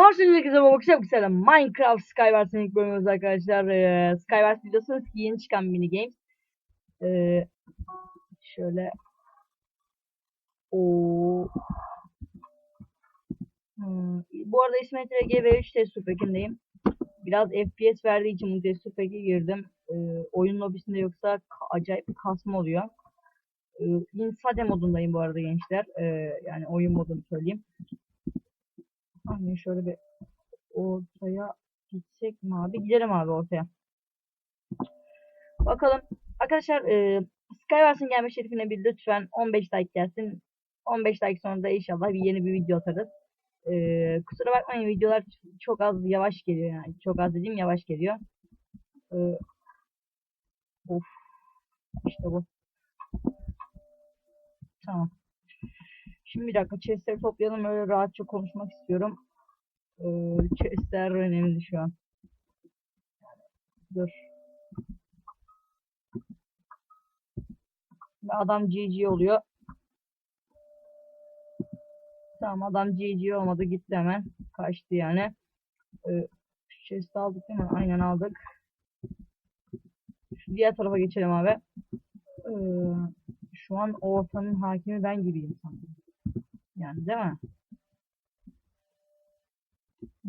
Arsenal'e güzel baba çok güzel. Minecraft Skywars'ın ilk bölümümüz arkadaşlar. Ee, Skywars biliyorsunuz ki yeni çıkan mini game. Ee, şöyle o hmm. Bu arada İsmet RG ve 3 test pack'indeyim. Biraz FPS verdiği için bu test pack'e girdim. Ee, oyun lobisinde yoksa acayip bir kasma oluyor. Ee, yine sade modundayım bu arada gençler. Ee, yani oyun modunu söyleyeyim. Hani şöyle bir ortaya gitsek mi abi? Gidelim abi ortaya. Bakalım. Arkadaşlar e, Skywars'ın gelme şerifine bir lütfen 15 like gelsin. 15 like sonra da inşallah bir yeni bir video atarız. E, kusura bakmayın videolar çok az yavaş geliyor yani. Çok az dediğim yavaş geliyor. E, of. İşte bu. Tamam. Şimdi bir dakika chestleri toplayalım öyle rahatça konuşmak istiyorum. Chestler önemli şu an. Dur. Adam GG oluyor. Tamam adam GG olmadı gitti hemen. Kaçtı yani. Ee, şu chest'i aldık değil mi? Aynen aldık. Şu diğer tarafa geçelim abi. Ee, şu an o ortamın hakimi ben gibiyim sanırım. Yani değil mi?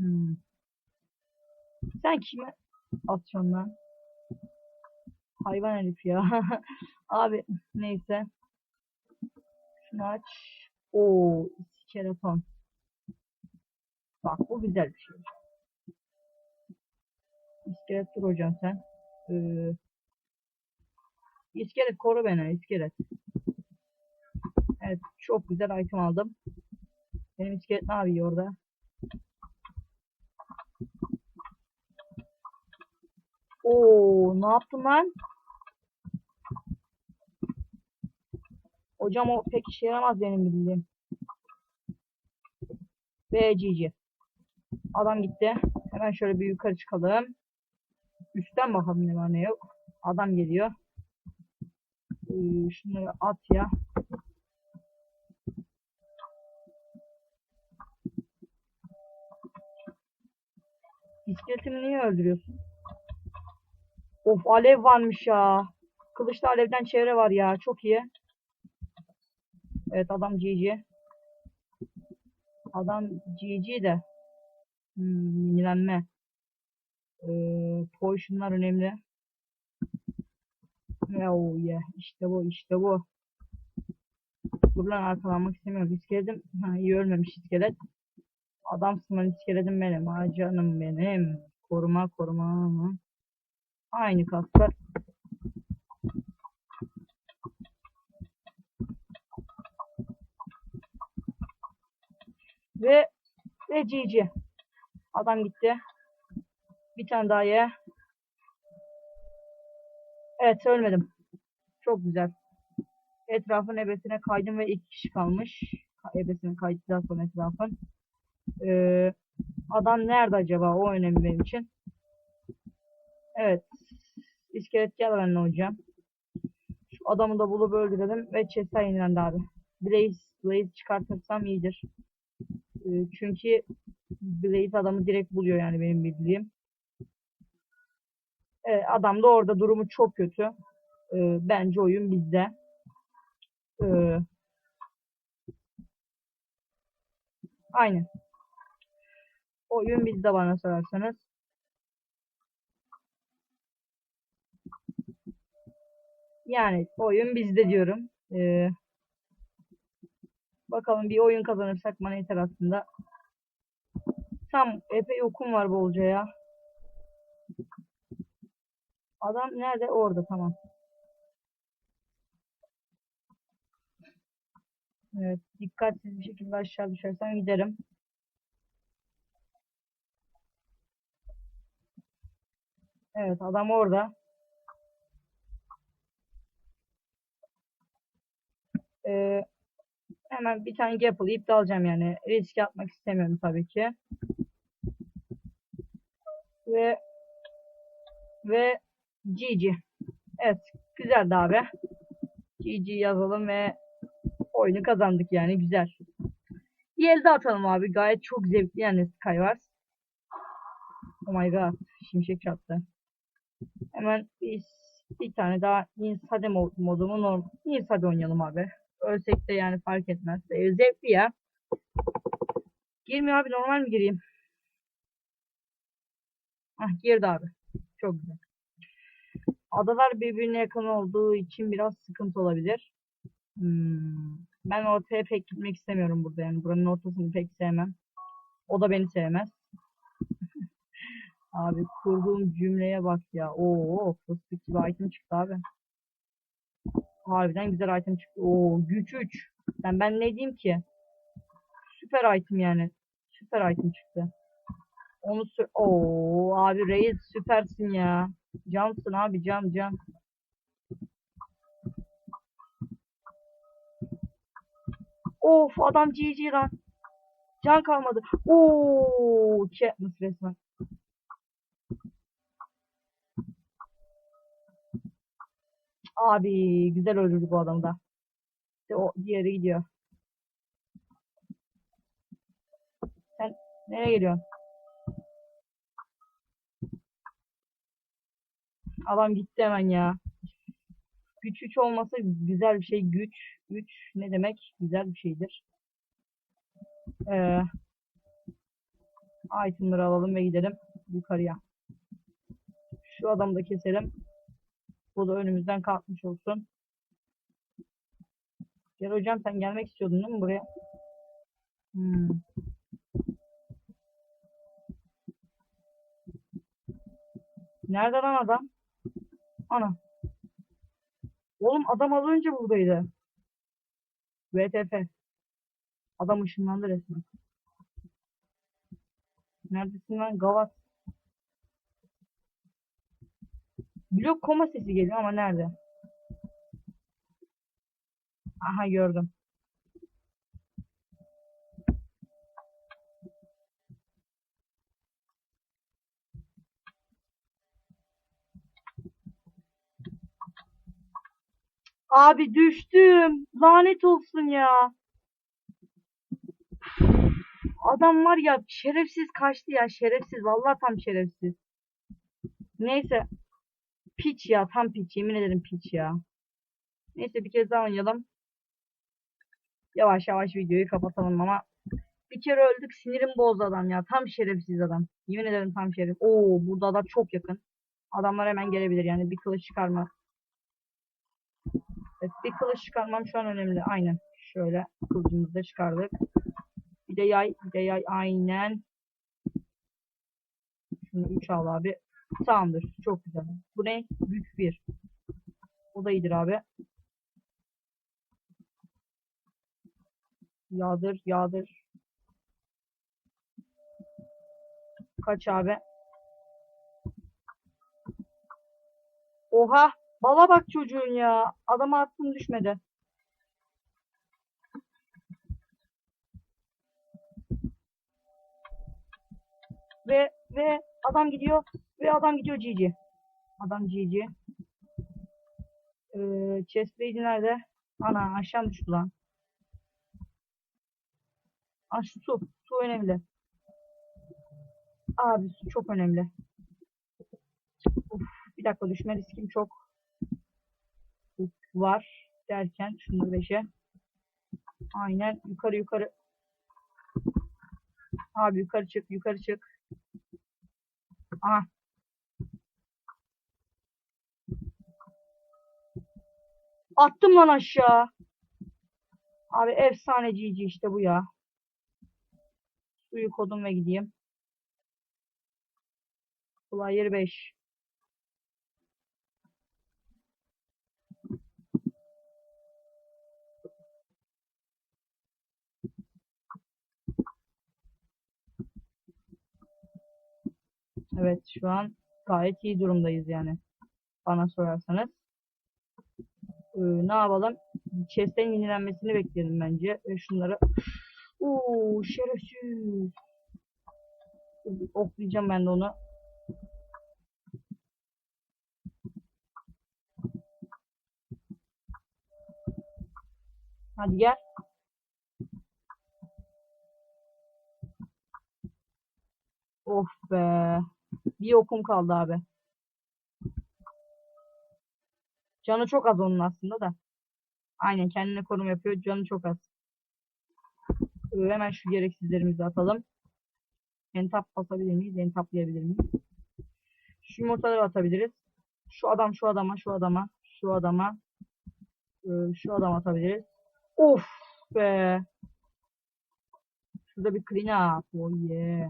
Hmm. Sen kime atıyorsun lan? Hayvan herif ya. Abi neyse. Şunu aç. Oo, skeleton. Bak bu güzel bir şey. İskelet dur hocam sen. Ee, iskelet koru beni iskelet. Evet çok güzel item aldım. Benim iskelet ne yapıyor orada? Oo, ne yaptın lan? Hocam o pek işe yaramaz benim bildiğim. Ve GG. Adam gitti. Hemen şöyle bir yukarı çıkalım. Üstten bakalım ne var ne yok. Adam geliyor. Ee, şunları at ya. İskeletimi niye öldürüyorsun? Of alev varmış ya. Kılıçta alevden çevre var ya. Çok iyi. Evet adam GG. Adam GG de. Hmm, yenilenme. Ee, potionlar önemli. Oh yeah. İşte bu işte bu. Dur lan arkalanmak istemiyorum. İskeletim. Ha, iyi ölmemiş iskelet. Adamsın lan iskeletim benim. Ha canım benim. Koruma koruma. Aynı kaslar. Ve ve GG. Adam gitti. Bir tane daha ye. Evet ölmedim. Çok güzel. Etrafın ebesine kaydım ve iki kişi kalmış. Ebesine kaydıktan sonra etrafın. Ee, adam nerede acaba? O önemli benim için. Evet. İskelet gel benimle hocam. Şu adamı da bulup öldürelim ve chest'e yenilendi abi. Blaze, Blaze çıkartırsam iyidir. Ee, çünkü Blaze adamı direkt buluyor yani benim bildiğim. Evet, adam da orada durumu çok kötü. Ee, bence oyun bizde. Ee, aynen. Oyun bizde bana sorarsanız. Yani oyun bizde diyorum. Ee, bakalım bir oyun kazanırsak bana yeter aslında. Tam epey okum var bolca ya. Adam nerede? Orada tamam. Evet, dikkatsiz bir şekilde aşağı düşersem giderim. Evet, adam orada. Ee, hemen bir tane gapple ip de alacağım yani. Risk atmak istemiyorum tabii ki. Ve ve GG. Evet, güzeldi abi. GG yazalım ve oyunu kazandık yani güzel. Bir elde atalım abi. Gayet çok zevkli yani Skywars. Oh my god. Şimşek çattı. Hemen bir, bir tane daha Inside mod, modumu normal. Inside oynayalım abi. Ölsek de yani fark etmez. Ee, zevkli ya. Girmiyor abi normal mi gireyim? Ah girdi abi. Çok güzel. Adalar birbirine yakın olduğu için biraz sıkıntı olabilir. Hmm. Ben ortaya pek gitmek istemiyorum burada yani. Buranın ortasını pek sevmem. O da beni sevmez. abi kurduğum cümleye bak ya. Oo, fıstık gibi item çıktı abi. Harbiden güzel item çıktı. Oo, güç 3. Ben ben ne diyeyim ki? Süper item yani. Süper item çıktı. Onu sür... Oo abi reis süpersin ya. Cansın abi can can. Of adam GG lan. Can kalmadı. Oo Katniss resmen. Abi güzel öldürdü bu adamı da. İşte o diğeri gidiyor. Sen nereye geliyorsun? Adam gitti hemen ya. Güç 3 olması güzel bir şey. Güç 3 ne demek? Güzel bir şeydir. Ee, itemları alalım ve gidelim yukarıya. Şu adamı da keselim. Bu da önümüzden kalkmış olsun. Gel hocam sen gelmek istiyordun değil mi buraya? Hmm. Nerede lan adam? Ana. Oğlum adam az önce buradaydı. VTF. Adam ışınlandı resmen. Neredesin lan gavat? Blok koma sesi geliyor ama nerede? Aha gördüm. Abi düştüm. Lanet olsun ya. Adam var ya şerefsiz kaçtı ya şerefsiz. Vallahi tam şerefsiz. Neyse. Piç ya tam piç yemin ederim piç ya. Neyse bir kez daha oynayalım. Yavaş yavaş videoyu kapatalım ama bir kere öldük sinirim bozdu adam ya. Tam şerefsiz adam. Yemin ederim tam şeref. Oo burada da çok yakın. Adamlar hemen gelebilir yani bir kılıç çıkarma. Evet, bir kılıç çıkarmam şu an önemli. Aynen. Şöyle kılıcımızı da çıkardık. Bir de yay, bir de yay. Aynen. Şunu 3 al abi. Tamamdır. Çok güzel. Bu ne? Güç 1. O da iyidir abi. Yağdır, yağdır. Kaç abi? Oha! Bala bak çocuğun ya. Adama attım düşmedi. Ve ve adam gidiyor ve adam gidiyor GG. Adam GG. Ee, Chestplate nerede? Ana aşağı düştü lan. Aa şu su. Su önemli. Abi su çok önemli. Uf, bir dakika düşme riskim çok var derken şunları beşe. Aynen yukarı yukarı. Abi yukarı çık yukarı çık. Aha. Attım lan aşağı. Abi efsane GG işte bu ya. Suyu kodum ve gideyim. Flyer 5. Evet şu an gayet iyi durumdayız yani. Bana sorarsanız e, ne yapalım? Chest'ten yenilenmesini bekleyelim bence. E, şunları. Uuu şerefsiz. Oklayacağım ben de onu. Hadi gel. Of be. Bir okum kaldı abi. Canı çok az onun aslında da. Aynen kendine konum yapıyor. Canı çok az. Ee, hemen şu gereksizlerimizi atalım. Entap basabilir miyiz? Entaplayabilir miyiz? Şu yumurtaları atabiliriz. Şu adam şu adama şu adama şu adama ee, şu adama atabiliriz. Of be. Şurada bir clean up. Oh yeah.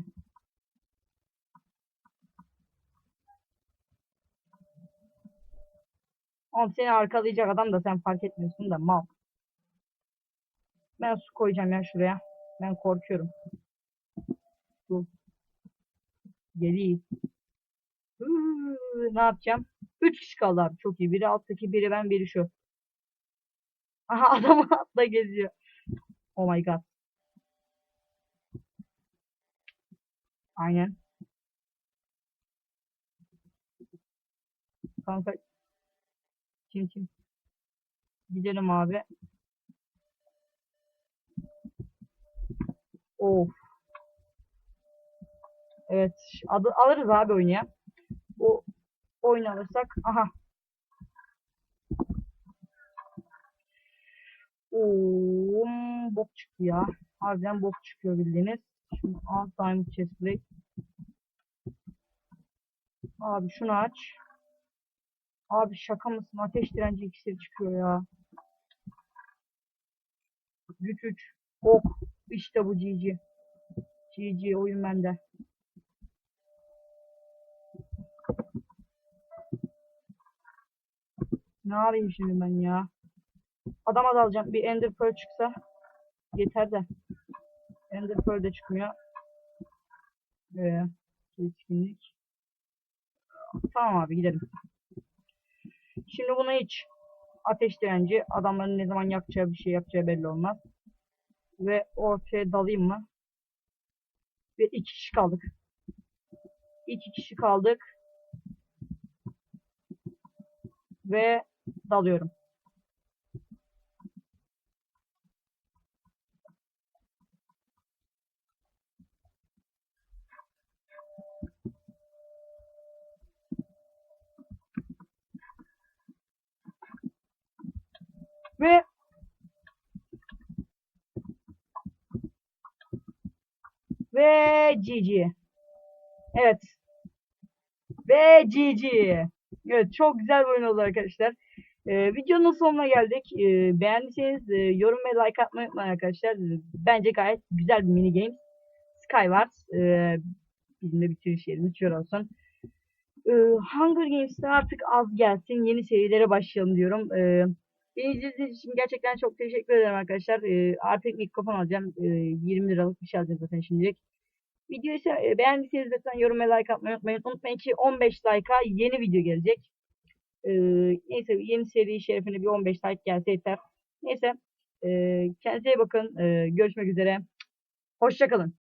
Oğlum seni arkalayacak adam da sen fark etmiyorsun da mal. Ben su koyacağım ya şuraya. Ben korkuyorum. Su. Geliyor. Hıı, ne yapacağım? Üç kişi kaldı abi. Çok iyi. Biri alttaki, biri ben, biri şu. Aha adam atla geziyor. Oh my god. Aynen. Kanka. Kim kim? Gidelim abi. Of. Evet. Adı, alırız abi oyunu ya. O oyun alırsak. Aha. Oo, bok çıktı ya. Harbiden bok çıkıyor bildiğiniz. Şimdi al time chest plate. Abi şunu aç. Abi şaka mısın? Ateş direnci iksiri çıkıyor ya. Güç 3. Ok. İşte bu GG. GG oyun bende. Ne yapayım şimdi ben ya? Adama da. Bir Ender Pearl çıksa yeter de. Ender Pearl de çıkmıyor. Ee, keskinlik. Tamam abi gidelim. Şimdi bunu hiç ateş direnci adamların ne zaman yapacağı bir şey yapacağı belli olmaz. Ve ortaya dalayım mı? Ve iki kişi kaldık. İki kişi kaldık. Ve dalıyorum. Ve ve GG. Evet. Ve GG. Evet çok güzel bir oyun oldu arkadaşlar. Ee, videonun sonuna geldik. Ee, beğendiyseniz e, yorum ve like atmayı unutmayın arkadaşlar. Bence gayet güzel bir mini game. Skywars. Ee, bizim de bitiriş yerimiz şöyle olsun. Ee, Hunger Games'te artık az gelsin. Yeni serilere başlayalım diyorum. Ee, izlediğiniz için gerçekten çok teşekkür ederim arkadaşlar. Ee, artık mikrofon alacağım. Ee, 20 liralık bir şey alacağım zaten şimdilik. Videoyu se- e, beğendiyseniz lütfen yorum ve like atmayı unutmayın. Unutmayın ki 15 like'a yeni video gelecek. Ee, neyse yeni seri şerefine bir 15 like gelse yeter. Neyse. E, kendinize iyi bakın. Ee, görüşmek üzere. Hoşçakalın.